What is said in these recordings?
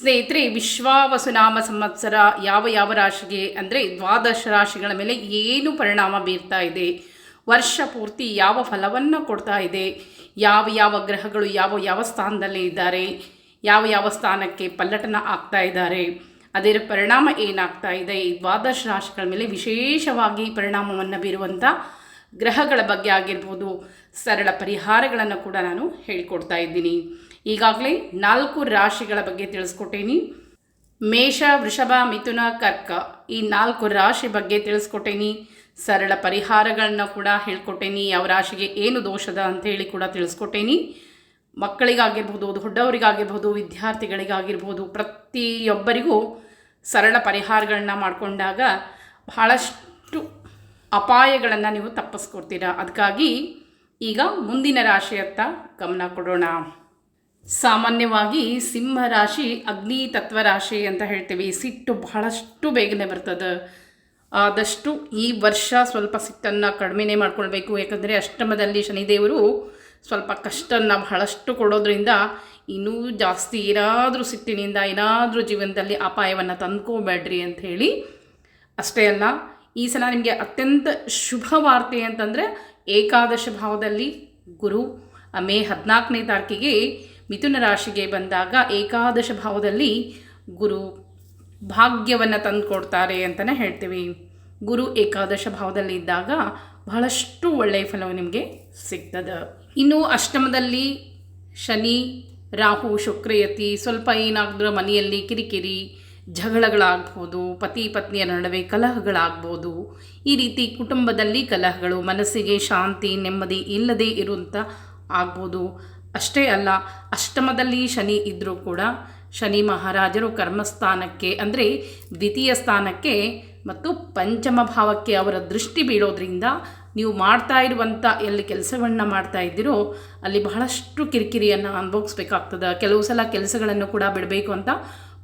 ಸ್ನೇಹಿತರೆ ವಿಶ್ವಾವಸುನಾಮ ಸಂವತ್ಸರ ಯಾವ ಯಾವ ರಾಶಿಗೆ ಅಂದರೆ ದ್ವಾದಶ ರಾಶಿಗಳ ಮೇಲೆ ಏನು ಪರಿಣಾಮ ಬೀರ್ತಾ ಇದೆ? ವರ್ಷ ಪೂರ್ತಿ ಯಾವ ಫಲವನ್ನು ಕೊಡ್ತಾ ಇದೆ? ಯಾವ ಯಾವ ಗ್ರಹಗಳು ಯಾವ ಯಾವ ಸ್ಥಾನದಲ್ಲಿ ಇದ್ದಾರೆ? ಯಾವ ಯಾವ ಸ್ಥಾನಕ್ಕೆ ಪಲ್ಲಟನ ಆಗ್ತಾ ಇದ್ದಾರೆ? ಅದರ ಪರಿಣಾಮ ಏನಾಗ್ತಾ ಇದೆ? ಈ ದ್ವಾದಶ ರಾಶಿಗಳ ಮೇಲೆ ವಿಶೇಷವಾಗಿ ಪರಿಣಾಮವನ್ನು ಬೀರುವಂಥ ಗ್ರಹಗಳ ಬಗ್ಗೆ ಆಗಿರ್ಬೋದು, ಸರಳ ಪರಿಹಾರಗಳನ್ನು ಕೂಡ ನಾನು ಹೇಳಿಕೊಡ್ತಾ ಇದ್ದೀನಿ. ಈಗಾಗಲೇ ನಾಲ್ಕು ರಾಶಿಗಳ ಬಗ್ಗೆ ತಿಳಿಸ್ಕೊಟ್ಟೇನಿ. ಮೇಷ, ವೃಷಭ, ಮಿಥುನ, ಕರ್ಕ ಈ ನಾಲ್ಕು ರಾಶಿ ಬಗ್ಗೆ ತಿಳಿಸ್ಕೊಟ್ಟೇನಿ. ಸರಳ ಪರಿಹಾರಗಳನ್ನ ಕೂಡ ಹೇಳ್ಕೊಟ್ಟೇನಿ. ಯಾವ ರಾಶಿಗೆ ಏನು ದೋಷದ ಅಂತ ಹೇಳಿ ಕೂಡ ತಿಳಿಸ್ಕೊಟ್ಟೇನಿ. ಮಕ್ಕಳಿಗಾಗಿರ್ಬೋದು, ದೊಡ್ಡವರಿಗಾಗಿರ್ಬೋದು, ವಿದ್ಯಾರ್ಥಿಗಳಿಗಾಗಿರ್ಬೋದು ಪ್ರತಿಯೊಬ್ಬರಿಗೂ ಸರಳ ಪರಿಹಾರಗಳನ್ನ ಮಾಡಿಕೊಂಡಾಗ ಬಹಳಷ್ಟು ಅಪಾಯಗಳನ್ನು ನೀವು ತಪ್ಪಿಸ್ಕೊಡ್ತೀರಾ. ಅದಕ್ಕಾಗಿ ಈಗ ಮುಂದಿನ ರಾಶಿಯತ್ತ ಗಮನ ಕೊಡೋಣ. ಸಾಮಾನ್ಯವಾಗಿ ಸಿಂಹ ರಾಶಿ ಅಗ್ನಿ ತತ್ವ ರಾಶಿ ಅಂತ ಹೇಳ್ತೀವಿ. ಸಿಟ್ಟು ಬಹಳಷ್ಟು ಬೇಗನೆ ಬರ್ತದೆ. ಆದಷ್ಟು ಈ ವರ್ಷ ಸ್ವಲ್ಪ ಸಿಟ್ಟನ್ನು ಕಡಿಮೆನೇ ಮಾಡ್ಕೊಳ್ಬೇಕು. ಯಾಕಂದರೆ ಅಷ್ಟಮದಲ್ಲಿ ಶನಿದೇವರು ಸ್ವಲ್ಪ ಕಷ್ಟನ್ನು ಬಹಳಷ್ಟು ಕೊಡೋದ್ರಿಂದ ಇನ್ನೂ ಜಾಸ್ತಿ ಏನಾದರೂ ಸಿಟ್ಟಿನಿಂದ ಏನಾದರೂ ಜೀವನದಲ್ಲಿ ಅಪಾಯವನ್ನು ತಂದ್ಕೋಬೇಡ್ರಿ ಅಂತ ಹೇಳಿ. ಅಷ್ಟೇ ಅಲ್ಲ, ಈ ಸಲ ನಿಮಗೆ ಅತ್ಯಂತ ಶುಭ ವಾರ್ತೆ ಅಂತಂದರೆ ಏಕಾದಶ ಭಾವದಲ್ಲಿ ಗುರು ಮೇ ಹದಿನಾಲ್ಕನೇ ತಾರೀಕಿಗೆ ಮಿಥುನ ರಾಶಿಗೆ ಬಂದಾಗ ಏಕಾದಶ ಭಾವದಲ್ಲಿ ಗುರು ಭಾಗ್ಯವನ್ನು ತಂದುಕೊಡ್ತಾರೆ ಅಂತಲೇ ಹೇಳ್ತೀವಿ. ಗುರು ಏಕಾದಶ ಭಾವದಲ್ಲಿ ಇದ್ದಾಗ ಬಹಳಷ್ಟು ಒಳ್ಳೆಯ ಫಲವು ನಿಮಗೆ ಸಿಗ್ತದೆ. ಇನ್ನು ಅಷ್ಟಮದಲ್ಲಿ ಶನಿ, ರಾಹು, ಶುಕ್ರಯತಿ ಸ್ವಲ್ಪ ಏನಾದರೂ ಮನೆಯಲ್ಲಿ ಕಿರಿಕಿರಿ ಜಗಳಗಳಾಗ್ಬೋದು, ಪತಿ ಪತ್ನಿಯ ನಡುವೆ ಕಲಹಗಳಾಗ್ಬೋದು, ಈ ರೀತಿ ಕುಟುಂಬದಲ್ಲಿ ಕಲಹಗಳು, ಮನಸ್ಸಿಗೆ ಶಾಂತಿ ನೆಮ್ಮದಿ ಇಲ್ಲದೆ ಇರುವಂಥ ಆಗ್ಬೋದು. ಅಷ್ಟೇ ಅಲ್ಲ, ಅಷ್ಟಮದಲ್ಲಿ ಶನಿ ಇದ್ದರೂ ಕೂಡ ಶನಿ ಮಹಾರಾಜರು ಕರ್ಮಸ್ಥಾನಕ್ಕೆ ಅಂದರೆ ದ್ವಿತೀಯ ಸ್ಥಾನಕ್ಕೆ ಮತ್ತು ಪಂಚಮ ಭಾವಕ್ಕೆ ಅವರ ದೃಷ್ಟಿ ಬೀಳೋದ್ರಿಂದ ನೀವು ಮಾಡ್ತಾ ಇರುವಂಥ ಎಲ್ಲಿ ಕೆಲಸವನ್ನು ಮಾಡ್ತಾ ಇದ್ದೀರೋ ಅಲ್ಲಿ ಬಹಳಷ್ಟು ಕಿರಿಕಿರಿಯನ್ನು ಅನುಭವಿಸ್ಬೇಕಾಗ್ತದೆ. ಕೆಲವು ಸಲ ಕೆಲಸಗಳನ್ನು ಕೂಡ ಬಿಡಬೇಕು ಅಂತ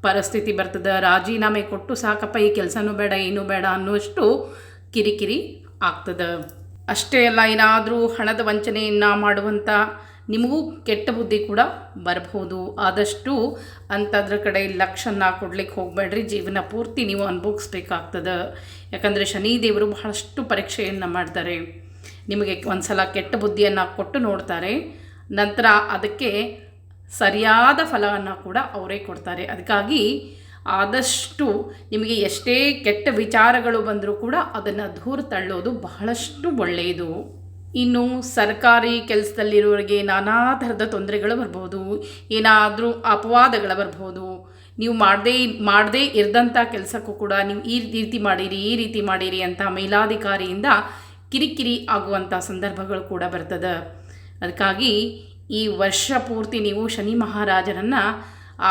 ಪರಿಸ್ಥಿತಿ ಬರ್ತದೆ. ರಾಜೀನಾಮೆ ಕೊಟ್ಟು ಸಾಕಪ್ಪ, ಈ ಕೆಲಸನೂ ಬೇಡ, ಏನೂ ಬೇಡ ಅನ್ನುವಷ್ಟು ಕಿರಿಕಿರಿ ಆಗ್ತದೆ. ಅಷ್ಟೇ ಅಲ್ಲ, ಏನಾದರೂ ಹಣದ ವಂಚನೆಯನ್ನು ಮಾಡುವಂಥ ನಿಮಗೂ ಕೆಟ್ಟ ಬುದ್ಧಿ ಕೂಡ ಬರಬಹುದು. ಆದಷ್ಟು ಅಂಥದ್ರ ಕಡೆ ಲಕ್ಷನ್ನ ಕೊಡ್ಲಿಕ್ಕೆ ಹೋಗಬೇಡ್ರಿ. ಜೀವನ ಪೂರ್ತಿ ನೀವು ಅನುಭವಿಸ್ಬೇಕಾಗ್ತದೆ. ಯಾಕಂದರೆ ಶನಿದೇವರು ಬಹಳಷ್ಟು ಪರೀಕ್ಷೆಯನ್ನು ಮಾಡ್ತಾರೆ. ನಿಮಗೆ ಒಂದು ಸಲ ಕೆಟ್ಟ ಬುದ್ಧಿಯನ್ನು ಕೊಟ್ಟು ನೋಡ್ತಾರೆ. ನಂತರ ಅದಕ್ಕೆ ಸರಿಯಾದ ಫಲವನ್ನು ಕೂಡ ಅವರೇ ಕೊಡ್ತಾರೆ. ಅದಕ್ಕಾಗಿ ಆದಷ್ಟು ನಿಮಗೆ ಎಷ್ಟೇ ಕೆಟ್ಟ ವಿಚಾರಗಳು ಬಂದರೂ ಕೂಡ ಅದನ್ನು ದೂರ ತಳ್ಳೋದು ಬಹಳಷ್ಟು ಒಳ್ಳೆಯದು. ಇನ್ನು ಸರ್ಕಾರಿ ಕೆಲಸದಲ್ಲಿರೋರಿಗೆ ನಾನಾ ಥರದ ತೊಂದರೆಗಳು ಬರ್ಬೋದು. ಏನಾದರೂ ಅಪವಾದಗಳು ಬರ್ಬೋದು. ನೀವು ಮಾಡದೇ ಮಾಡದೇ ಇರದಂಥ ಕೆಲಸಕ್ಕೂ ಕೂಡ ನೀವು ಈ ರೀತಿ ಮಾಡಿರಿ, ಈ ರೀತಿ ಮಾಡಿರಿ ಅಂತ ಮೇಲಾಧಿಕಾರಿಯಿಂದ ಕಿರಿಕಿರಿ ಆಗುವಂಥ ಸಂದರ್ಭಗಳು ಕೂಡ ಬರ್ತದೆ. ಅದಕ್ಕಾಗಿ ಈ ವರ್ಷ ಪೂರ್ತಿ ನೀವು ಶನಿ ಮಹಾರಾಜರನ್ನು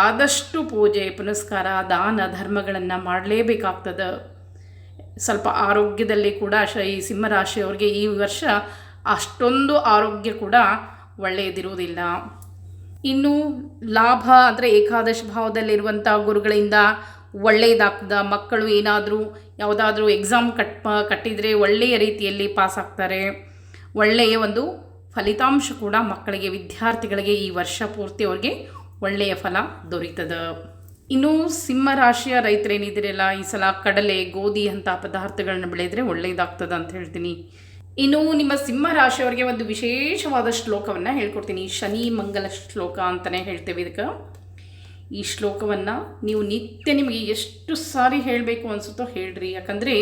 ಆದಷ್ಟು ಪೂಜೆ, ಪುನಸ್ಕಾರ, ದಾನ, ಧರ್ಮಗಳನ್ನು ಮಾಡಲೇಬೇಕಾಗ್ತದೆ. ಸ್ವಲ್ಪ ಆರೋಗ್ಯದಲ್ಲಿ ಕೂಡ ಶ, ಈ ಸಿಂಹರಾಶಿಯವ್ರಿಗೆ ಈ ವರ್ಷ ಅಷ್ಟೊಂದು ಆರೋಗ್ಯ ಕೂಡ ಒಳ್ಳೆಯದಿರುವುದಿಲ್ಲ. ಇನ್ನು ಲಾಭ ಅಂದರೆ ಏಕಾದಶ ಭಾವದಲ್ಲಿರುವಂಥ ಗುರುಗಳಿಂದ ಒಳ್ಳೆಯದಾಗ್ತದ, ಮಕ್ಕಳು ಏನಾದರೂ ಯಾವುದಾದ್ರೂ ಎಕ್ಸಾಮ್ ಕಟ್ ಕಟ್ಟಿದರೆ ಒಳ್ಳೆಯ ರೀತಿಯಲ್ಲಿ ಪಾಸ್ ಆಗ್ತಾರೆ. ಒಳ್ಳೆಯ ಒಂದು ಫಲಿತಾಂಶ ಕೂಡ ಮಕ್ಕಳಿಗೆ, ವಿದ್ಯಾರ್ಥಿಗಳಿಗೆ ಈ ವರ್ಷ ಪೂರ್ತಿ ಅವ್ರಿಗೆ ಒಳ್ಳೆಯ ಫಲ ದೊರೀತದೆ. ಇನ್ನು ಸಿಂಹರಾಶಿಯ ರೈತರೇನಿದ್ದೀರಲ್ಲ, ಈ ಸಲ ಕಡಲೆ, ಗೋಧಿ ಅಂತ ಪದಾರ್ಥಗಳನ್ನ ಬೆಳೆದರೆ ಒಳ್ಳೆಯದಾಗ್ತದೆ ಅಂತ ಹೇಳ್ತೀನಿ. ಇನ್ನು ನಿಮ್ಮ ಸಿಂಹ ರಾಶಿಯವರಿಗೆ ಒಂದು ವಿಶೇಷವಾದ ಶ್ಲೋಕವನ್ನು ಹೇಳ್ಕೊಡ್ತೀನಿ. ಶನಿ ಮಂಗಲ ಶ್ಲೋಕ ಅಂತಲೇ ಹೇಳ್ತೇವೆ ಇದಕ್ಕೆ. ಈ ಶ್ಲೋಕವನ್ನು ನೀವು ನಿತ್ಯ ನಿಮಗೆ ಎಷ್ಟು ಸಾರಿ ಹೇಳಬೇಕು ಅನಿಸುತ್ತೋ ಹೇಳ್ರಿ. ಯಾಕಂದರೆ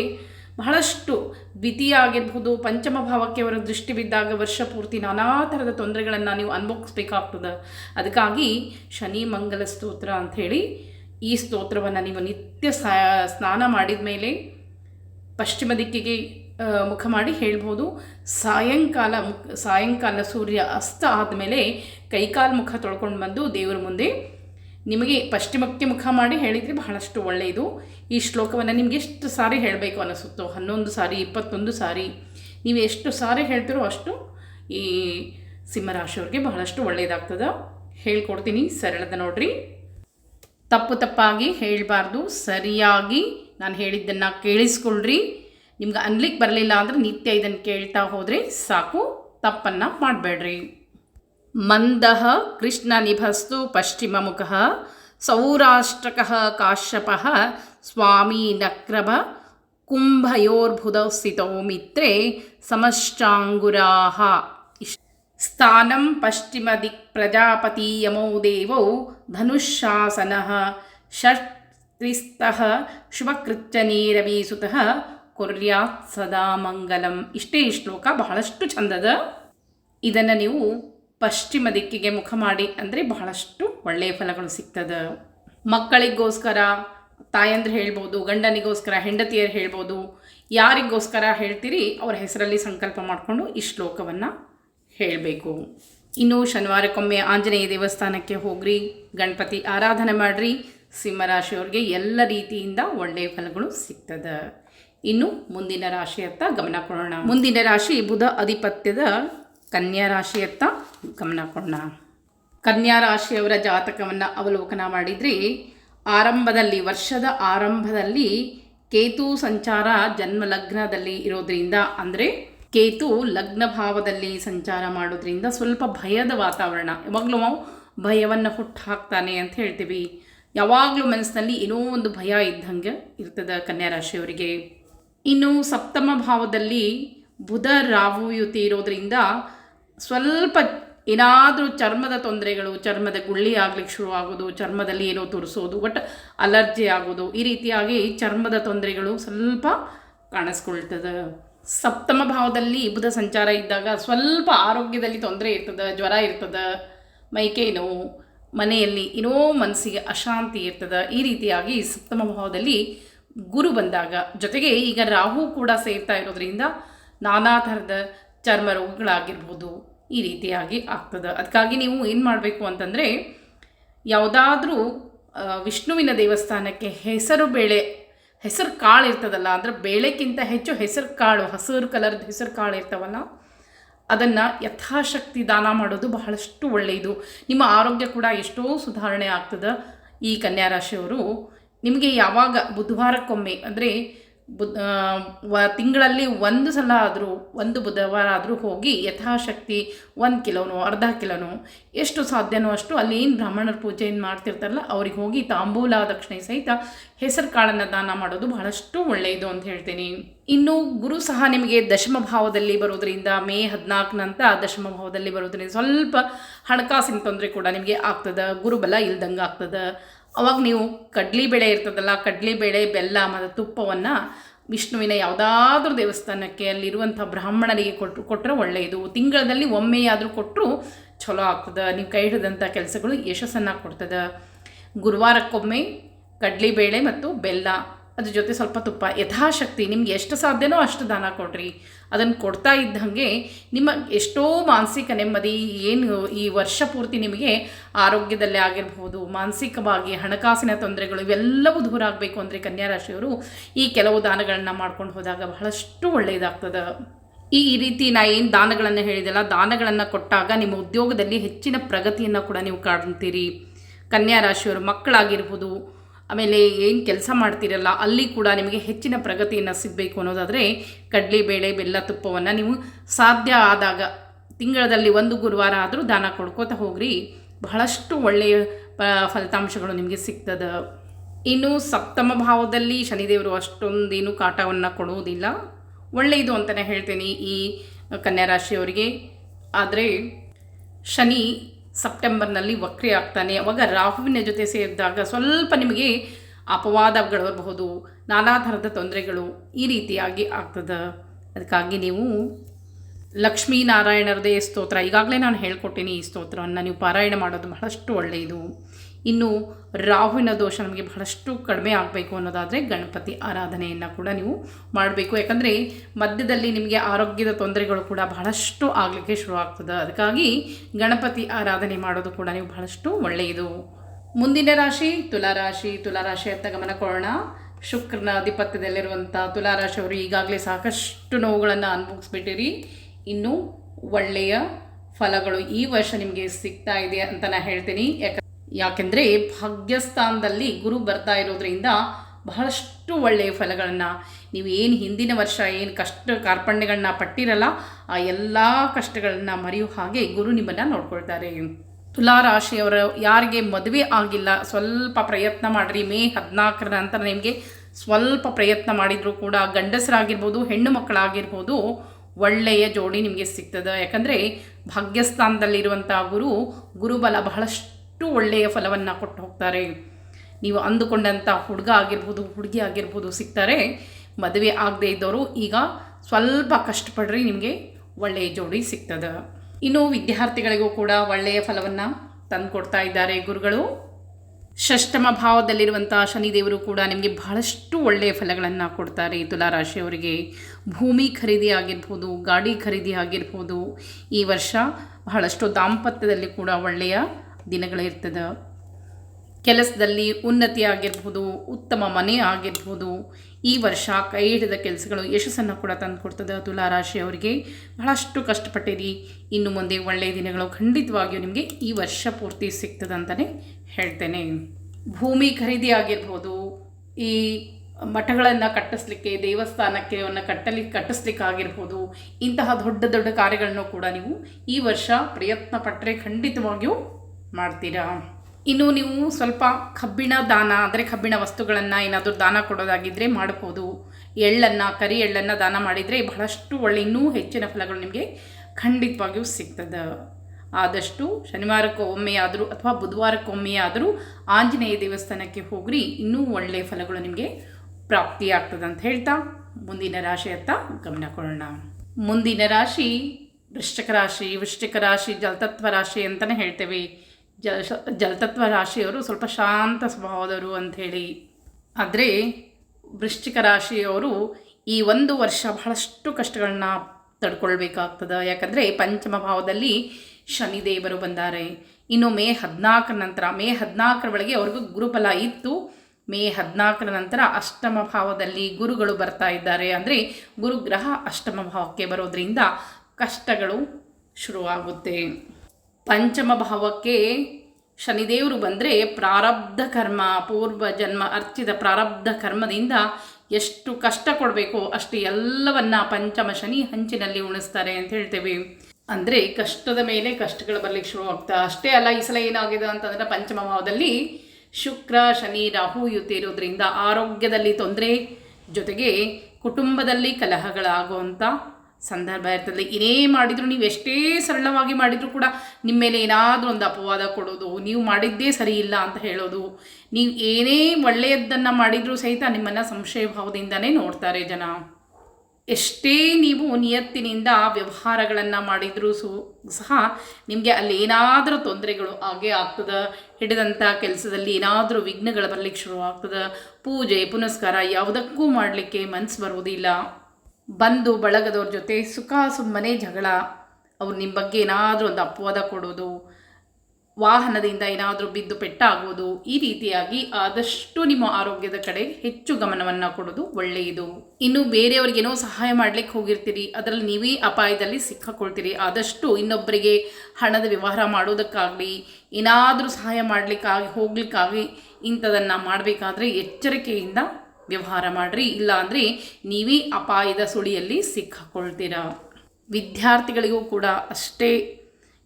ಬಹಳಷ್ಟು ದ್ವಿತೀಯ ಆಗಿರ್ಬೋದು, ಪಂಚಮ ಭಾವಕ್ಕೆ ಅವರ ದೃಷ್ಟಿ ಬಿದ್ದಾಗ ವರ್ಷ ಪೂರ್ತಿ ನಾನಾ ಥರದ ತೊಂದರೆಗಳನ್ನು ನೀವು ಅನುಭವಿಸ್ಬೇಕಾಗ್ತದೆ. ಅದಕ್ಕಾಗಿ ಶನಿ ಮಂಗಲ ಸ್ತೋತ್ರ ಅಂಥೇಳಿ ಈ ಸ್ತೋತ್ರವನ್ನು ನೀವು ನಿತ್ಯ ಸ್ನಾನ ಮಾಡಿದ ಮೇಲೆ ಪಶ್ಚಿಮ ದಿಕ್ಕಿಗೆ ಮುಖ ಮಾಡಿ ಹೇಳ್ಬೋದು. ಸಾಯಂಕಾಲ ಮುಖ, ಸಾಯಂಕಾಲ ಸೂರ್ಯ ಅಸ್ತ ಆದಮೇಲೆ ಕೈಕಾಲು ಮುಖ ತೊಳ್ಕೊಂಡು ಬಂದು ದೇವರ ಮುಂದೆ. ನಿಮಗೆ ಪಶ್ಚಿಮಕ್ಕೆ ಮುಖ ಮಾಡಿ ಹೇಳಿದರೆ ಬಹಳಷ್ಟು ಒಳ್ಳೆಯದು. ಈ ಶ್ಲೋಕವನ್ನು ನಿಮಗೆ ಎಷ್ಟು ಸಾರಿ ಹೇಳಬೇಕು ಅನ್ನಿಸುತ್ತೋ ಹನ್ನೊಂದು ಸಾರಿ, ಇಪ್ಪತ್ತೊಂದು ಸಾರಿ, ನೀವು ಎಷ್ಟು ಸಾರಿ ಹೇಳ್ತೀರೋ ಅಷ್ಟು ಈ ಸಿಂಹರಾಶಿಯವ್ರಿಗೆ ಬಹಳಷ್ಟು ಒಳ್ಳೆಯದಾಗ್ತದೆ. ಹೇಳ್ಕೊಡ್ತೀನಿ, ಸರಳದ ನೋಡ್ರಿ. ತಪ್ಪು ತಪ್ಪಾಗಿ ಹೇಳಬಾರ್ದು, ಸರಿಯಾಗಿ ನಾನು ಹೇಳಿದ್ದನ್ನು ಕೇಳಿಸ್ಕೊಳ್ರಿ. ನಿಮ್ಗೆ ಅನ್ಲಿಕ್ಕೆ ಬರಲಿಲ್ಲ ಅಂದರೆ ನಿತ್ಯ ಇದನ್ನು ಕೇಳ್ತಾ ಹೋದರೆ ಸಾಕು, ತಪ್ಪನ್ನು ಮಾಡಬೇಡ್ರಿ. ಮಂದಃ ಕೃಷ್ಣ ನಿಭಸ್ತು ಪಶ್ಚಿಮ ಮುಖ, ಸೌರಾಷ್ಟ್ರಕ ಕಾಶ್ಯಪ, ಸ್ವಾಮಿ ನಕ್ರಭ ಕುಂಭಯೋರ್ಭುಧೌ ಸ್ಥಿತೌ ಮಿತ್ರೇ ಸಮಶ್ಚಾಂಗುರಾಹ. ಇಶ್ ಸ್ಥಾನಂ ಪಶ್ಚಿಮದಿಕ್ ಪ್ರಜಾಪತಿಯಮೌ ದೇವೌ ಧನುಶಾಸನಃ ಶುಭಕೃತ್ಯ ಶುಭಕೃತ್ಯನೀರವೀಸುತಃ ಕುರ್ಯಾತ್ ಸದಾ ಮಂಗಲಂ. ಇಷ್ಟೇ ಈ ಶ್ಲೋಕ, ಬಹಳಷ್ಟು ಚಂದದ ಇದನ್ನು ನೀವು ಪಶ್ಚಿಮ ದಿಕ್ಕಿಗೆ ಮುಖ ಮಾಡಿ ಅಂದರೆ ಬಹಳಷ್ಟು ಒಳ್ಳೆಯ ಫಲಗಳು ಸಿಗ್ತದ. ಮಕ್ಕಳಿಗೋಸ್ಕರ ತಾಯಂದ್ರೆ ಹೇಳ್ಬೋದು, ಗಂಡನಿಗೋಸ್ಕರ, ಹೆಂಡತಿಯರು ಹೇಳ್ಬೋದು, ಯಾರಿಗೋಸ್ಕರ ಹೇಳ್ತೀರಿ ಅವರ ಹೆಸರಲ್ಲಿ ಸಂಕಲ್ಪ ಮಾಡಿಕೊಂಡು ಈ ಶ್ಲೋಕವನ್ನು ಹೇಳಬೇಕು. ಇನ್ನು ಶನಿವಾರಕ್ಕೊಮ್ಮೆ ಆಂಜನೇಯ ದೇವಸ್ಥಾನಕ್ಕೆ ಹೋಗ್ರಿ, ಗಣಪತಿ ಆರಾಧನೆ ಮಾಡಿರಿ, ಸಿಂಹರಾಶಿಯವ್ರಿಗೆ ಎಲ್ಲ ರೀತಿಯಿಂದ ಒಳ್ಳೆಯ ಫಲಗಳು ಸಿಗ್ತದೆ. ಇನ್ನು ಮುಂದಿನ ರಾಶಿಯತ್ತ ಗಮನ ಕೊಡೋಣ. ಮುಂದಿನ ರಾಶಿ ಬುಧ ಅಧಿಪತ್ಯದ ಕನ್ಯಾ ರಾಶಿಯತ್ತ ಗಮನ ಕೊಡೋಣ. ಕನ್ಯಾ ರಾಶಿಯವರ ಜಾತಕವನ್ನು ಅವಲೋಕನ ಮಾಡಿದರೆ. ಆರಂಭದಲ್ಲಿ, ವರ್ಷದ ಆರಂಭದಲ್ಲಿ ಕೇತು ಸಂಚಾರ ಜನ್ಮ ಲಗ್ನದಲ್ಲಿ ಇರೋದ್ರಿಂದ, ಅಂದರೆ ಕೇತು ಲಗ್ನ ಭಾವದಲ್ಲಿ ಸಂಚಾರ ಮಾಡೋದ್ರಿಂದ ಸ್ವಲ್ಪ ಭಯದ ವಾತಾವರಣ. ಯಾವಾಗಲೂ ಭಯವನ್ನು ಹುಟ್ಟು ಹಾಕ್ತಾನೆ ಅಂತ ಹೇಳ್ತೀವಿ. ಯಾವಾಗಲೂ ಮನಸ್ಸಿನಲ್ಲಿ ಏನೋ ಒಂದು ಭಯ ಇದ್ದಂಗೆ ಇರ್ತದೆ ಕನ್ಯಾ ರಾಶಿಯವರಿಗೆ. ಇನ್ನು ಸಪ್ತಮ ಭಾವದಲ್ಲಿ ಬುಧ ರಾಹು ಯುತಿ ಇರೋದ್ರಿಂದ ಸ್ವಲ್ಪ ಏನಾದರೂ ಚರ್ಮದ ತೊಂದರೆಗಳು, ಚರ್ಮದ ಗುಳ್ಳಿ ಆಗ್ಲಿಕ್ಕೆ ಆಗೋದು ಚರ್ಮದಲ್ಲಿ ಏನೋ ತುರಿಸೋದು ಬಟ್ ಅಲರ್ಜಿ ಆಗೋದು, ಈ ರೀತಿಯಾಗಿ ಚರ್ಮದ ತೊಂದರೆಗಳು ಸ್ವಲ್ಪ ಕಾಣಿಸ್ಕೊಳ್ತದೆ. ಸಪ್ತಮ ಭಾವದಲ್ಲಿ ಬುಧ ಸಂಚಾರ ಇದ್ದಾಗ ಸ್ವಲ್ಪ ಆರೋಗ್ಯದಲ್ಲಿ ತೊಂದರೆ ಇರ್ತದೆ, ಜ್ವರ ಇರ್ತದೆ ಮೈಕೈ ನೋವು ಮನೆಯಲ್ಲಿ ಏನೋ ಮನಸ್ಸಿಗೆ ಅಶಾಂತಿ ಇರ್ತದೆ. ಈ ರೀತಿಯಾಗಿ ಸಪ್ತಮ ಭಾವದಲ್ಲಿ ಗುರು ಬಂದಾಗ, ಜೊತೆಗೆ ಈಗ ರಾಹು ಕೂಡ ಸೇರ್ತಾ ಇರೋದ್ರಿಂದ ನಾನಾ ಥರದ ಚರ್ಮ ರೋಗಗಳಾಗಿರ್ಬೋದು ಈ ರೀತಿಯಾಗಿ ಆಗ್ತದೆ. ಅದಕ್ಕಾಗಿ ನೀವು ಏನು ಮಾಡಬೇಕು ಅಂತಂದರೆ, ಯಾವುದಾದ್ರೂ ವಿಷ್ಣುವಿನ ದೇವಸ್ಥಾನಕ್ಕೆ ಹೆಸರು ಬೇಳೆ, ಹೆಸರು ಕಾಳು ಇರ್ತದಲ್ಲ, ಅಂದರೆ ಬೇಳೆಕ್ಕಿಂತ ಹೆಚ್ಚು ಹೆಸರು ಕಾಳು, ಹಸಿರು ಕಲರ್ದು ಹೆಸರು ಕಾಳು ಇರ್ತವಲ್ಲ, ಅದನ್ನು ಯಥಾಶಕ್ತಿ ದಾನ ಮಾಡೋದು ಬಹಳಷ್ಟು ಒಳ್ಳೆಯದು ನಿಮ್ಮ ಆರೋಗ್ಯ ಕೂಡ ಎಷ್ಟೋ ಸುಧಾರಣೆ ಆಗ್ತದೆ. ಈ ಕನ್ಯಾ ರಾಶಿಯವರು ನಿಮಗೆ ಯಾವಾಗ ಬುಧವಾರಕ್ಕೊಮ್ಮೆ ಅಂದರೆ ಬುದ್ ತಿಂಗಳಲ್ಲಿ ಒಂದು ಸಲ ಆದರೂ, ಒಂದು ಬುಧವಾರ ಆದರೂ ಹೋಗಿ ಯಥಾಶಕ್ತಿ ಒಂದು ಕಿಲೋನೋ, ಅರ್ಧ ಕಿಲೋನೋ, ಎಷ್ಟು ಸಾಧ್ಯನೋ ಅಷ್ಟು ಅಲ್ಲಿ ಏನು ಬ್ರಾಹ್ಮಣರ ಪೂಜೆ ಏನು ಮಾಡ್ತಿರ್ತಾರಲ್ಲ, ಅವ್ರಿಗೆ ಹೋಗಿ ತಾಂಬೂಲ ದಕ್ಷಿಣೆ ಸಹಿತ ಹೆಸರು ಕಾಳನ್ನು ದಾನ ಮಾಡೋದು ಬಹಳಷ್ಟು ಒಳ್ಳೆಯದು ಅಂತ ಹೇಳ್ತೀನಿ. ಇನ್ನು ಗುರು ಸಹ ನಿಮಗೆ ದಶಮ ಭಾವದಲ್ಲಿ ಬರೋದರಿಂದ ಮೇ ಹದಿನಾಲ್ಕು ನಂತರ ದಶಮ ಭಾವದಲ್ಲಿ ಬರೋದರಿಂದ ಸ್ವಲ್ಪ ಹಣಕಾಸಿನ ತೊಂದರೆ ಕೂಡ ನಿಮಗೆ ಆಗ್ತದೆ, ಗುರುಬಲ ಇಲ್ದಂಗೆ ಆಗ್ತದೆ. ಅವಾಗ ನೀವು ಕಡ್ಲಿ ಬೇಳೆ ಇರ್ತದಲ್ಲ ಕಡ್ಲಿಬೇಳೆ ಬೆಲ್ಲ ಮತ್ತು ತುಪ್ಪವನ್ನು ವಿಷ್ಣುವಿನ ಯಾವುದಾದ್ರೂ ದೇವಸ್ಥಾನಕ್ಕೆ ಅಲ್ಲಿರುವಂಥ ಬ್ರಾಹ್ಮಣರಿಗೆ ಕೊಟ್ಟು ಕೊಟ್ಟರೆ ಒಳ್ಳೆಯದು. ತಿಂಗಳಲ್ಲಿ ಒಮ್ಮೆಯಾದರೂ ಕೊಟ್ಟರು ಚಲೋ ಆಗ್ತದೆ. ನೀವು ಕೈ ಹಿಡಿದಂಥ ಕೆಲಸಗಳು ಯಶಸ್ಸನ್ನು ಕೊಡ್ತದೆ. ಗುರುವಾರಕ್ಕೊಮ್ಮೆ ಕಡ್ಲಿಬೇಳೆ ಮತ್ತು ಬೆಲ್ಲ ಅದ್ರ ಜೊತೆ ಸ್ವಲ್ಪ ತುಪ್ಪ. ಯಥಾಶಕ್ತಿ, ನಿಮ್ಗೆ ಎಷ್ಟು ಸಾಧ್ಯನೋ ಅಷ್ಟು ದಾನ ಕೊಡ್ರಿ. ಅದನ್ನು ಕೊಡ್ತಾ ಇದ್ದಂಗೆ ನಿಮ್ಮ ಎಷ್ಟೋ ಮಾನಸಿಕ ನೆಮ್ಮದಿ ಏನು ಈ ವರ್ಷ ಪೂರ್ತಿ ನಿಮಗೆ ಆರೋಗ್ಯದಲ್ಲೇ ಆಗಿರ್ಬೋದು ಮಾನಸಿಕವಾಗಿ ಹಣಕಾಸಿನ ತೊಂದರೆಗಳು ಇವೆಲ್ಲವೂ ದೂರ ಆಗಬೇಕು ಅಂದರೆ ಕನ್ಯಾ ರಾಶಿಯವರು ಈ ಕೆಲವು ದಾನಗಳನ್ನು ಮಾಡ್ಕೊಂಡು ಹೋದಾಗ ಬಹಳಷ್ಟು ಒಳ್ಳೆಯದಾಗ್ತದೆ ಈ ಈ ರೀತಿ ನಾ ಏನು ದಾನಗಳನ್ನು ಹೇಳಿದೆಲ್ಲ, ದಾನಗಳನ್ನು ಕೊಟ್ಟಾಗ ನಿಮ್ಮ ಉದ್ಯೋಗದಲ್ಲಿ ಹೆಚ್ಚಿನ ಪ್ರಗತಿಯನ್ನು ಕೂಡ ನೀವು ಕಾಣ್ತೀರಿ. ಕನ್ಯಾ ರಾಶಿಯವರು ಮಕ್ಕಳಾಗಿರ್ಬೋದು ಆಮೇಲೆ ಏನು ಕೆಲಸ ಮಾಡ್ತಿರಲ್ಲ, ಅಲ್ಲಿ ಕೂಡ ನಿಮಗೆ ಹೆಚ್ಚಿನ ಪ್ರಗತಿಯನ್ನು ಸಿಗಬೇಕು ಅನ್ನೋದಾದರೆ ಕಡಲೆಬೇಳೆ ಬೆಲ್ಲ ತುಪ್ಪವನ್ನು ನೀವು ಸಾಧ್ಯ ಆದಾಗ ತಿಂಗಳಲ್ಲಿ ಒಂದು ಗುರುವಾರ ಆದರೂ ದಾನ ಕೊಡ್ಕೋತಾ ಹೋಗ್ರಿ. ಬಹಳಷ್ಟು ಒಳ್ಳೆಯ ಫಲಿತಾಂಶಗಳು ನಿಮಗೆ ಸಿಗ್ತದೆ. ಇನ್ನು ಸಪ್ತಮ ಭಾವದಲ್ಲಿ ಶನಿದೇವರು ಅಷ್ಟೊಂದೇನು ಕಾಟವನ್ನು ಕೊಡುವುದಿಲ್ಲ ಒಳ್ಳೆಯದು ಅಂತಲೇ ಹೇಳ್ತೀನಿ ಈ ಕನ್ಯಾ ರಾಶಿಯವರಿಗೆ ಆದರೆ ಶನಿ ಸೆಪ್ಟೆಂಬರ್ನಲ್ಲಿ ವಕ್ರಿ ಆಗ್ತಾನೆ. ಅವಾಗ ರಾಹುವಿನ ಜೊತೆ ಸೇರಿದಾಗ ಸ್ವಲ್ಪ ನಿಮಗೆ ಅಪವಾದಗಳು ಬರಬಹುದು ನಾನಾ ಥರದ ತೊಂದರೆಗಳು ಈ ರೀತಿಯಾಗಿ ಆಗ್ತದೆ. ಅದಕ್ಕಾಗಿ ನೀವು ಲಕ್ಷ್ಮೀನಾರಾಯಣರದೇ ಸ್ತೋತ್ರ. ಈಗಾಗಲೇ ನಾನು ಹೇಳ್ಕೊಟ್ಟೀನಿ ಈ ಸ್ತೋತ್ರವನ್ನು. ನೀವು ಪಾರಾಯಣ ಮಾಡೋದು ಬಹಳಷ್ಟು ಒಳ್ಳೆಯದು. ಇನ್ನು ರಾಹುವಿನ ದೋಷ ನಮಗೆ ಬಹಳಷ್ಟು ಕಡಿಮೆ ಆಗಬೇಕು ಅನ್ನೋದಾದರೆ ಗಣಪತಿ ಆರಾಧನೆಯನ್ನು ಕೂಡ ನೀವು ಮಾಡಬೇಕು. ಯಾಕಂದರೆ ಮಧ್ಯದಲ್ಲಿ ನಿಮಗೆ ಆರೋಗ್ಯದ ತೊಂದರೆಗಳು ಕೂಡ ಬಹಳಷ್ಟು ಆಗಲಿಕ್ಕೆ ಶುರು ಆಗ್ತದೆ. ಅದಕ್ಕಾಗಿ ಗಣಪತಿ ಆರಾಧನೆ ಮಾಡೋದು ಕೂಡ ನೀವು ಬಹಳಷ್ಟು ಒಳ್ಳೆಯದು. ಮುಂದಿನ ರಾಶಿ ತುಲಾರಾಶಿ ತುಲಾರಾಶಿ ಅಂತ ಗಮನ ಕೊಡೋಣ. ಶುಕ್ರನ ಆಧಿಪತ್ಯದಲ್ಲಿರುವಂಥ ತುಲಾರಾಶಿಯವರು ಈಗಾಗಲೇ ಸಾಕಷ್ಟು ನೋವುಗಳನ್ನು ಅನುಭವಿಸ್ಬಿಟ್ಟಿರಿ. ಇನ್ನು ಒಳ್ಳೆಯ ಫಲಗಳು ಈ ವರ್ಷ ನಿಮಗೆ ಸಿಗ್ತಾ ಇದೆ ಅಂತ ನಾನು ಹೇಳ್ತೀನಿ. ಯಾಕ ಯಾಕೆಂದರೆ ಭಾಗ್ಯಸ್ಥಾನದಲ್ಲಿ ಗುರು ಬರ್ತಾ ಇರೋದ್ರಿಂದ ಬಹಳಷ್ಟು ಒಳ್ಳೆಯ ಫಲಗಳನ್ನು ನೀವು ಏನು ಹಿಂದಿನ ವರ್ಷ ಏನು ಕಷ್ಟ ಕಾರ್ಪಣ್ಯಗಳನ್ನ ಪಟ್ಟಿರಲ್ಲ, ಆ ಎಲ್ಲ ಕಷ್ಟಗಳನ್ನು ಮರೆಯೋ ಹಾಗೆ ಗುರು ನಿಮ್ಮನ್ನು ನೋಡ್ಕೊಳ್ತಾರೆ. ತುಲಾ ರಾಶಿಯವರ ಯಾರಿಗೆ ಮದುವೆ ಆಗಿಲ್ಲ, ಸ್ವಲ್ಪ ಪ್ರಯತ್ನ ಮಾಡಿರಿ, ಮೇ ಹದಿನಾಲ್ಕರ ನಂತರ ನಿಮಗೆ ಸ್ವಲ್ಪ ಪ್ರಯತ್ನ ಮಾಡಿದರೂ ಕೂಡ ಗಂಡಸರಾಗಿರ್ಬೋದು, ಹೆಣ್ಣು ಮಕ್ಕಳಾಗಿರ್ಬೋದು ಒಳ್ಳೆಯ ಜೋಡಿ ನಿಮಗೆ ಸಿಗ್ತದೆ. ಯಾಕಂದರೆ ಭಾಗ್ಯಸ್ಥಾನದಲ್ಲಿರುವಂಥ ಗುರು, ಗುರುಬಲ ಬಹಳಷ್ಟು ಒಳ್ಳೆಯ ಫಲವನ್ನು ಕೊಟ್ಟು ಹೋಗ್ತಾರೆ. ನೀವು ಅಂದುಕೊಂಡಂಥ ಹುಡುಗ ಆಗಿರ್ಬೋದು, ಹುಡುಗಿ ಆಗಿರ್ಬೋದು ಸಿಗ್ತಾರೆ. ಮದುವೆ ಆಗದೇ ಇದ್ದವರು ಈಗ ಸ್ವಲ್ಪ ಕಷ್ಟಪಡ್ರಿ, ನಿಮಗೆ ಒಳ್ಳೆಯ ಜೋಡಿ ಸಿಗ್ತದೆ. ಇನ್ನು ವಿದ್ಯಾರ್ಥಿಗಳಿಗೂ ಕೂಡ ಒಳ್ಳೆಯ ಫಲವನ್ನು ತಂದುಕೊಡ್ತಾ ಇದ್ದಾರೆ ಗುರುಗಳು. ಷಷ್ಟಮ ಭಾವದಲ್ಲಿರುವಂಥ ಶನಿದೇವರು ಕೂಡ ನಿಮಗೆ ಬಹಳಷ್ಟು ಒಳ್ಳೆಯ ಫಲಗಳನ್ನು ಕೊಡ್ತಾರೆ ತುಲಾರಾಶಿಯವರಿಗೆ. ಭೂಮಿ ಖರೀದಿ ಆಗಿರ್ಬೋದು, ಗಾಡಿ ಖರೀದಿ ಆಗಿರ್ಬೋದು, ಈ ವರ್ಷ ಬಹಳಷ್ಟು ದಾಂಪತ್ಯದಲ್ಲಿ ಕೂಡ ಒಳ್ಳೆಯ ದಿನಗಳಿರ್ತದೆ ಕೆಲಸದಲ್ಲಿ ಉನ್ನತಿ ಆಗಿರ್ಬೋದು, ಉತ್ತಮ ಮನೆ ಆಗಿರ್ಬೋದು, ಈ ವರ್ಷ ಕೈ ಹಿಡಿದ ಕೆಲಸಗಳು ಯಶಸ್ಸನ್ನು ಕೂಡ ತಂದುಕೊಡ್ತದೆ ತುಲಾರಾಶಿಯವರಿಗೆ ಬಹಳಷ್ಟು ಕಷ್ಟಪಟ್ಟಿರಿ. ಇನ್ನು ಮುಂದೆ ಒಳ್ಳೆಯ ದಿನಗಳು ಖಂಡಿತವಾಗಿಯೂ ನಿಮಗೆ ಈ ವರ್ಷ ಪೂರ್ತಿ ಸಿಗ್ತದೆ ಅಂತಲೇ ಹೇಳ್ತೇನೆ. ಭೂಮಿ ಖರೀದಿ ಆಗಿರ್ಬೋದು, ಈ ಮಠಗಳನ್ನು ಕಟ್ಟಿಸ್ಲಿಕ್ಕೆ, ದೇವಸ್ಥಾನಕ್ಕೆ ಅವನ್ನು ಕಟ್ಟಲಿ ಕಟ್ಟಿಸ್ಲಿಕ್ಕಾಗಿರ್ಬೋದು ಇಂತಹ ದೊಡ್ಡ ದೊಡ್ಡ ಕಾರ್ಯಗಳನ್ನು ಕೂಡ ನೀವು ಈ ವರ್ಷ ಪ್ರಯತ್ನ ಪಟ್ಟರೆ ಖಂಡಿತವಾಗಿಯೂ ಮಾಡ್ತೀರಾ? ಇನ್ನು ನೀವು ಸ್ವಲ್ಪ ಕಬ್ಬಿಣ ದಾನ, ಅಂದರೆ ಕಬ್ಬಿಣ ವಸ್ತುಗಳನ್ನು ಏನಾದರೂ ದಾನ ಕೊಡೋದಾಗಿದ್ದರೆ ಮಾಡ್ಬೋದು. ಎಳ್ಳನ್ನು, ಕರಿ ಎಳ್ಳನ್ನು ದಾನ ಮಾಡಿದರೆ ಬಹಳಷ್ಟು ಒಳ್ಳೆ, ಇನ್ನೂ ಹೆಚ್ಚಿನ ಫಲಗಳು ನಿಮಗೆ ಖಂಡಿತವಾಗಿಯೂ ಸಿಗ್ತದೆ. ಆದಷ್ಟು ಶನಿವಾರಕ್ಕೆ ಒಮ್ಮೆಯಾದರೂ ಅಥವಾ ಬುಧವಾರಕ್ಕೊಮ್ಮೆ ಆದರೂ ಆಂಜನೇಯ ದೇವಸ್ಥಾನಕ್ಕೆ ಹೋಗ್ರಿ, ಇನ್ನೂ ಒಳ್ಳೆಯ ಫಲಗಳು ನಿಮಗೆ ಪ್ರಾಪ್ತಿಯಾಗ್ತದೆ ಅಂತ ಹೇಳ್ತಾ ಮುಂದಿನ ರಾಶಿಯತ್ತ ಗಮನ ಕೊಡೋಣ. ಮುಂದಿನ ರಾಶಿ ವೃಶ್ಚಿಕ ರಾಶಿ ವೃಶ್ಚಿಕ ರಾಶಿ, ಜಲತತ್ವ ರಾಶಿ ಅಂತಲೇ ಹೇಳ್ತೇವೆ. ಜಲ ಜಲತತ್ವ ರಾಶಿಯವರು ಸ್ವಲ್ಪ ಶಾಂತ ಸ್ವಭಾವದವರು ಅಂಥೇಳಿ. ಆದರೆ ವೃಶ್ಚಿಕ ರಾಶಿಯವರು ಈ ಒಂದು ವರ್ಷ ಬಹಳಷ್ಟು ಕಷ್ಟಗಳನ್ನ ತಡ್ಕೊಳ್ಬೇಕಾಗ್ತದೆ. ಯಾಕಂದರೆ ಪಂಚಮ ಭಾವದಲ್ಲಿ ಶನಿದೇವರು ಬಂದಾರೆ. ಇನ್ನು ಮೇ ಹದಿನಾಲ್ಕರ ನಂತರ, ಮೇ ಹದಿನಾಲ್ಕರ ಒಳಗೆ ಅವ್ರಿಗೂ ಗುರುಫಲ ಇತ್ತು. ಮೇ ಹದಿನಾಲ್ಕರ ನಂತರ ಅಷ್ಟಮ ಭಾವದಲ್ಲಿ ಗುರುಗಳು ಬರ್ತಾ ಇದ್ದಾರೆ. ಅಂದರೆ ಗುರುಗ್ರಹ ಅಷ್ಟಮ ಭಾವಕ್ಕೆ ಬರೋದರಿಂದ ಕಷ್ಟಗಳು ಶುರುವಾಗುತ್ತೆ. ಪಂಚಮ ಭಾವಕ್ಕೆ ಶನಿದೇವರು ಬಂದರೆ ಪ್ರಾರಬ್ಧ ಕರ್ಮ, ಪೂರ್ವ ಜನ್ಮ ಅರ್ಚಿದ ಪ್ರಾರಬ್ಧ ಕರ್ಮದಿಂದ ಎಷ್ಟು ಕಷ್ಟ ಕೊಡಬೇಕು ಅಷ್ಟು ಎಲ್ಲವನ್ನ ಪಂಚಮ ಶನಿ ಹಂಚಿನಲ್ಲಿ ಉಣಿಸ್ತಾರೆ ಅಂತ ಹೇಳ್ತೇವೆ. ಅಂದರೆ ಕಷ್ಟದ ಮೇಲೆ ಕಷ್ಟಗಳು ಬರಲಿಕ್ಕೆ ಆಗ್ತಾ ಅಷ್ಟೇ ಅಲ್ಲ, ಈ ಸಲ ಏನಾಗಿದೆ ಅಂತಂದರೆ ಪಂಚಮ ಭಾವದಲ್ಲಿ ಶುಕ್ರ, ಶನಿ, ರಾಹು ಯುತಿ ಇರೋದ್ರಿಂದ ಆರೋಗ್ಯದಲ್ಲಿ ತೊಂದರೆ ಜೊತೆಗೆ ಕುಟುಂಬದಲ್ಲಿ ಕಲಹಗಳಾಗುವಂಥ ಸಂದರ್ಭ ಇರ್ತದೆ. ಏನೇ ಮಾಡಿದರೂ ನೀವು ಎಷ್ಟೇ ಸರಳವಾಗಿ ಮಾಡಿದರೂ ಕೂಡ ನಿಮ್ಮ ಮೇಲೆ ಏನಾದರೂ ಒಂದು ಅಪವಾದ ಕೊಡೋದು, ನೀವು ಮಾಡಿದ್ದೇ ಸರಿ ಇಲ್ಲ ಅಂತ ಹೇಳೋದು, ನೀವು ಏನೇ ಒಳ್ಳೆಯದನ್ನು ಮಾಡಿದರೂ ಸಹಿತ ನಿಮ್ಮನ್ನು ಸಂಶಯ ಭಾವದಿಂದನೇ ನೋಡ್ತಾರೆ ಜನ. ಎಷ್ಟೇ ನೀವು ನಿಯತ್ತಿನಿಂದ ವ್ಯವಹಾರಗಳನ್ನು ಮಾಡಿದರೂ ಸು, ಸಹ ನಿಮಗೆ ಅಲ್ಲಿ ಏನಾದರೂ ತೊಂದರೆಗಳು ಹಾಗೆ ಆಗ್ತದೆ. ಹಿಡಿದಂಥ ಕೆಲಸದಲ್ಲಿ ಏನಾದರೂ ವಿಘ್ನಗಳು ಬರಲಿಕ್ಕೆ ಶುರು ಆಗ್ತದೆ ಪೂಜೆ, ಪುನಸ್ಕಾರ ಯಾವುದಕ್ಕೂ ಮಾಡಲಿಕ್ಕೆ ಮನಸ್ಸು ಬರುವುದಿಲ್ಲ. ಬಂದು ಬಳಗದವ್ರ ಜೊತೆ ಸುಖ ಸುಮ್ಮನೆ ಜಗಳ. ಅವ್ರು ನಿಮ್ಮ ಬಗ್ಗೆ ಏನಾದರೂ ಒಂದು ಅಪವಾದ ಕೊಡೋದು, ವಾಹನದಿಂದ ಏನಾದರೂ ಬಿದ್ದು ಪೆಟ್ಟಾಗೋದು, ಈ ರೀತಿಯಾಗಿ ಆದಷ್ಟು ನಿಮ್ಮ ಆರೋಗ್ಯದ ಕಡೆ ಹೆಚ್ಚು ಗಮನವನ್ನು ಕೊಡೋದು ಒಳ್ಳೆಯದು. ಇನ್ನು ಬೇರೆಯವ್ರಿಗೇನೋ ಸಹಾಯ ಮಾಡಲಿಕ್ಕೆ ಹೋಗಿರ್ತೀರಿ, ಅದರಲ್ಲಿ ನೀವೇ ಅಪಾಯದಲ್ಲಿ ಸಿಕ್ಕಾಕೊಳ್ತೀರಿ. ಆದಷ್ಟು ಇನ್ನೊಬ್ಬರಿಗೆ ಹಣದ ವ್ಯವಹಾರ ಮಾಡೋದಕ್ಕಾಗಲಿ, ಏನಾದರೂ ಸಹಾಯ ಮಾಡಲಿಕ್ಕಾಗಿ, ಹೋಗ್ಲಿಕ್ಕಾಗಿ ಇಂಥದನ್ನು ಮಾಡಬೇಕಾದ್ರೆ ಎಚ್ಚರಿಕೆಯಿಂದ ವ್ಯವಹಾರ ಮಾಡಿರಿ ಇಲ್ಲ ಅಂದರೆ ನೀವೇ ಅಪಾಯದ ಸುಳಿಯಲ್ಲಿ ಸಿಕ್ಕಾಕೊಳ್ತೀರ? ವಿದ್ಯಾರ್ಥಿಗಳಿಗೂ ಕೂಡ ಅಷ್ಟೇ,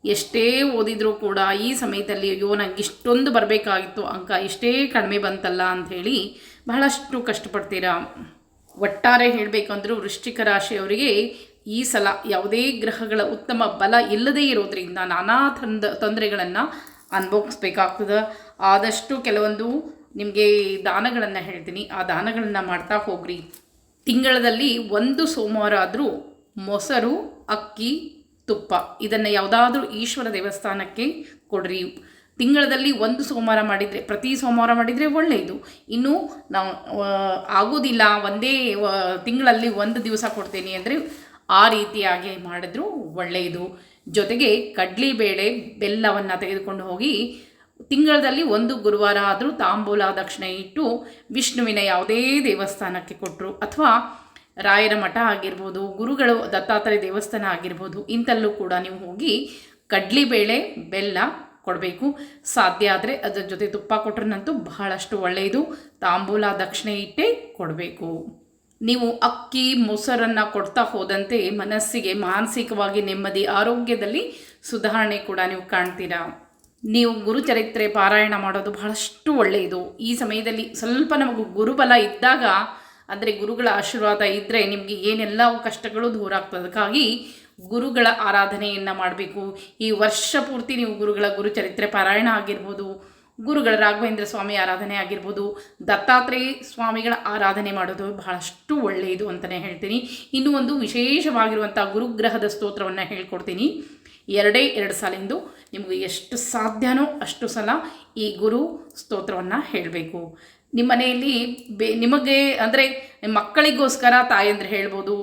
ಎಷ್ಟೇ ಓದಿದರೂ ಕೂಡ ಈ ಸಮಯದಲ್ಲಿ, ಅಯ್ಯೋ, ನಂಗೆ ಇಷ್ಟೊಂದು ಬರಬೇಕಾಗಿತ್ತು, ಅಂಕ ಇಷ್ಟೇ ಕಡಿಮೆ ಬಂತಲ್ಲ ಅಂಥೇಳಿ ಬಹಳಷ್ಟು ಕಷ್ಟಪಡ್ತೀರ? ಒಟ್ಟಾರೆ ಹೇಳಬೇಕಂದ್ರೂ ವೃಶ್ಚಿಕ ರಾಶಿಯವರಿಗೆ ಈ ಸಲ ಯಾವುದೇ ಗ್ರಹಗಳ ಉತ್ತಮ ಬಲ ಇಲ್ಲದೇ ಇರೋದ್ರಿಂದ ನಾನಾ ತಂದ, ತೊಂದರೆಗಳನ್ನು ಅನುಭವಿಸ್ಬೇಕಾಗ್ತದೆ. ಆದಷ್ಟು ಕೆಲವೊಂದು ನಿಮಗೆ ದಾನಗಳನ್ನು ಹೇಳ್ತೀನಿ. ಆ ದಾನಗಳನ್ನು ಮಾಡ್ತಾ ಹೋಗ್ರಿ. ತಿಂಗಳಲ್ಲಿ ಒಂದು ಸೋಮವಾರ ಆದರೂ ಮೊಸರು, ಅಕ್ಕಿ, ತುಪ್ಪ ಇದನ್ನು ಯಾವುದಾದ್ರೂ ಈಶ್ವರ ದೇವಸ್ಥಾನಕ್ಕೆ ಕೊಡ್ರಿ. ತಿಂಗಳಲ್ಲಿ ಒಂದು ಸೋಮವಾರ ಮಾಡಿದರೆ, ಪ್ರತಿ ಸೋಮವಾರ ಮಾಡಿದರೆ ಒಳ್ಳೆಯದು. ಇನ್ನು ನಾವು ಆಗೋದಿಲ್ಲ. ಒಂದೇ ತಿಂಗಳಲ್ಲಿ ಒಂದು ದಿವಸ ಕೊಡ್ತೀನಿ ಅಂದರೆ ಆ ರೀತಿಯಾಗಿ ಮಾಡಿದ್ರು ಒಳ್ಳೆಯದು. ಜೊತೆಗೆ ಕಡ್ಲಿಬೇಳೆ ಬೆಲ್ಲವನ್ನು ತೆಗೆದುಕೊಂಡು ಹೋಗಿ ತಿಂಗಳಲ್ಲಿ ಒಂದು ಗುರುವಾರ ಆದರೂ ತಾಂಬೂಲ ದಕ್ಷಿಣೆ ಇಟ್ಟು ವಿಷ್ಣುವಿನ ಯಾವುದೇ ದೇವಸ್ಥಾನಕ್ಕೆ ಕೊಟ್ಟರು ಅಥವಾ ರಾಯರ ಮಠ ಆಗಿರ್ಬೋದು, ಗುರುಗಳು ದತ್ತಾತ್ರೇಯ ದೇವಸ್ಥಾನ ಆಗಿರ್ಬೋದು ಇಂಥಲ್ಲೂ ಕೂಡ ನೀವು ಹೋಗಿ ಕಡ್ಲಿಬೇಳೆ ಬೆಲ್ಲ ಕೊಡಬೇಕು. ಸಾಧ್ಯ ಆದರೆ ಅದರ ಜೊತೆ ತುಪ್ಪ ಕೊಟ್ರನಂತೂ ಬಹಳಷ್ಟು ಒಳ್ಳೆಯದು ತಾಂಬೂಲ ದಕ್ಷಿಣೆ ಇಟ್ಟೇ ಕೊಡಬೇಕು. ನೀವು ಅಕ್ಕಿ, ಮೊಸರನ್ನು ಕೊಡ್ತಾ ಹೋದಂತೆ ಮನಸ್ಸಿಗೆ ಮಾನಸಿಕವಾಗಿ ನೆಮ್ಮದಿ, ಆರೋಗ್ಯದಲ್ಲಿ ಸುಧಾರಣೆ ಕೂಡ ನೀವು ಕಾಣ್ತೀರಾ? ನೀವು ಗುರುಚರಿತ್ರೆ ಪಾರಾಯಣ ಮಾಡೋದು ಬಹಳಷ್ಟು ಒಳ್ಳೆಯದು. ಈ ಸಮಯದಲ್ಲಿ ಸ್ವಲ್ಪ ನಮಗೂ ಗುರುಬಲ ಇದ್ದಾಗ, ಅಂದರೆ ಗುರುಗಳ ಆಶೀರ್ವಾದ ಇದ್ದರೆ ನಿಮಗೆ ಏನೆಲ್ಲ ಕಷ್ಟಗಳು ದೂರ ಆಗ್ತದಕ್ಕಾಗಿ ಗುರುಗಳ ಆರಾಧನೆಯನ್ನು ಮಾಡಬೇಕು. ಈ ವರ್ಷ ಪೂರ್ತಿ ನೀವು ಗುರುಗಳ ಗುರುಚರಿತ್ರೆ ಪಾರಾಯಣ ಆಗಿರ್ಬೋದು, ಗುರುಗಳ ರಾಘವೇಂದ್ರ ಸ್ವಾಮಿ ಆರಾಧನೆ ಆಗಿರ್ಬೋದು, ದತ್ತಾತ್ರೇಯ ಸ್ವಾಮಿಗಳ ಆರಾಧನೆ ಮಾಡೋದು ಬಹಳಷ್ಟು ಒಳ್ಳೆಯದು ಅಂತಲೇ ಹೇಳ್ತೀನಿ. ಇನ್ನೂ ಒಂದು ವಿಶೇಷವಾಗಿರುವಂಥ ಗುರುಗ್ರಹದ ಸ್ತೋತ್ರವನ್ನು ಹೇಳ್ಕೊಡ್ತೀನಿ. ಎರಡೇ ಎರಡು ಸಾಲಿಂದು ನಿಮಗೆ ಎಷ್ಟು ಸಾಧ್ಯನೋ ಅಷ್ಟು ಸಲ ಈ ಗುರು ಸ್ತೋತ್ರವನ್ನು ಹೇಳಬೇಕು. ನಿಮ್ಮ ಮನೆಯಲ್ಲಿ ಬೇ, ನಿಮಗೆ ಅಂದರೆ ಮಕ್ಕಳಿಗೋಸ್ಕರ ತಾಯಂದ್ರೆ ಹೇಳ್ಬೋದು,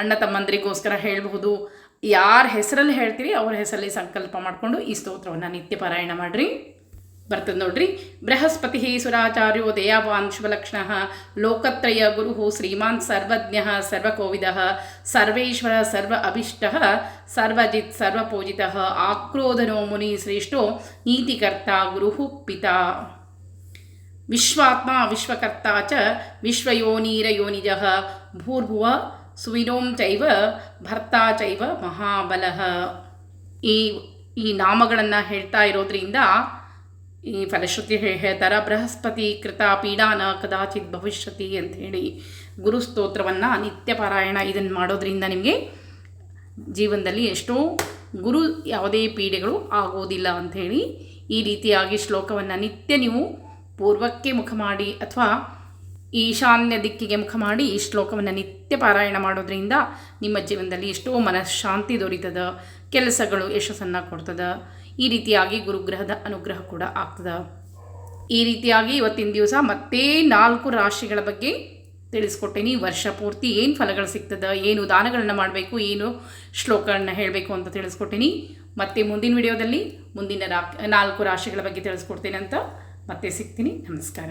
ಅಣ್ಣ ತಮ್ಮಂದರಿಗೋಸ್ಕರ ಹೇಳಬಹುದು ಯಾರ ಹೆಸರಲ್ಲಿ ಹೇಳ್ತೀರಿ ಅವ್ರ ಹೆಸರಲ್ಲಿ ಸಂಕಲ್ಪ ಮಾಡಿಕೊಂಡು ಈ ಸ್ತೋತ್ರವನ್ನು ನಿತ್ಯ ಪಾರಾಯಣ ಮಾಡಿರಿ. ಬರ್ತದೆ ನೋಡ್ರಿ. ಬೃಹಸ್ಪತಿ ಸುರಾಚಾರ್ಯೋ ದಯಾವಾನ್ ಶುಭಲಕ್ಷಣ ಲೋಕತ್ರಯ ಗುರು ಶ್ರೀಮಾನ್ ಸರ್ವಜ್ಞ ಸರ್ವಕೋವಿದ. ಸರ್ವೇಶ್ವರ ಸರ್ವ ಅಭಿಷ್ಟ ಸರ್ವಜಿತ್ ಸರ್ವಪೂಜಿತ. ಆಕ್ರೋಧನೋ ಮುನಿ ಶ್ರೇಷ್ಠೋ ನೀತಿಕರ್ತ ಗುರು ಪಿತಾ. ವಿಶ್ವಾತ್ಮ ವಿಶ್ವಕರ್ತ ಚ ವಿಶ್ವಯೋನೀರಯೋನಿಜ ಭೂರ್ಭುವ ಸುವಿನೋಂ ಚೈವ ಭರ್ತಾ ಚೈವ ಮಹಾಬಲಃ. ಈ ಈ ನಾಮಗಳನ್ನು ಹೇಳ್ತಾ ಇರೋದ್ರಿಂದ ಈ ಫಲಶ್ರುತಿ ಹೇಳ್ತಾರ, ಬೃಹಸ್ಪತಿ ಕೃತ ಪೀಡಾನ ಕದಾಚಿತ್ ಭವಿಷ್ಯತಿ ಹೇಳಿ ಗುರು ಸ್ತೋತ್ರವನ್ನು ನಿತ್ಯ ಪಾರಾಯಣ ಇದನ್ನು ಮಾಡೋದ್ರಿಂದ ನಿಮಗೆ ಜೀವನದಲ್ಲಿ ಎಷ್ಟೋ ಗುರು ಯಾವುದೇ ಪೀಡೆಗಳು ಆಗೋದಿಲ್ಲ ಅಂಥೇಳಿ ಈ ರೀತಿಯಾಗಿ ಶ್ಲೋಕವನ್ನು ನಿತ್ಯ ನೀವು ಪೂರ್ವಕ್ಕೆ ಮುಖ ಮಾಡಿ ಅಥವಾ ಈಶಾನ್ಯ ದಿಕ್ಕಿಗೆ ಮುಖ ಮಾಡಿ ಈ ಶ್ಲೋಕವನ್ನು ನಿತ್ಯ ಪಾರಾಯಣ ಮಾಡೋದ್ರಿಂದ ನಿಮ್ಮ ಜೀವನದಲ್ಲಿ ಎಷ್ಟೋ ಮನಃಶಾಂತಿ ದೊರೀತದ, ಕೆಲಸಗಳು ಯಶಸ್ಸನ್ನು ಕೊಡ್ತದ. ಈ ರೀತಿಯಾಗಿ ಗುರುಗ್ರಹದ ಅನುಗ್ರಹ ಕೂಡ ಆಗ್ತದೆ. ಈ ರೀತಿಯಾಗಿ ಇವತ್ತಿನ ದಿವಸ ಮತ್ತೆ ನಾಲ್ಕು ರಾಶಿಗಳ ಬಗ್ಗೆ ತಿಳಿಸ್ಕೊಟ್ಟೇನಿ. ವರ್ಷ ಪೂರ್ತಿ ಏನು ಫಲಗಳು ಸಿಗ್ತದೆ, ಏನು ದಾನಗಳನ್ನು ಮಾಡಬೇಕು, ಏನು ಶ್ಲೋಕಗಳನ್ನ ಹೇಳಬೇಕು ಅಂತ ತಿಳಿಸ್ಕೊಟ್ಟೇನಿ. ಮತ್ತೆ ಮುಂದಿನ ವಿಡಿಯೋದಲ್ಲಿ ಮುಂದಿನ ರಾ, ನಾಲ್ಕು ರಾಶಿಗಳ ಬಗ್ಗೆ ತಿಳಿಸ್ಕೊಡ್ತೇನೆ ಅಂತ ಮತ್ತೆ ಸಿಗ್ತೀನಿ. ನಮಸ್ಕಾರ.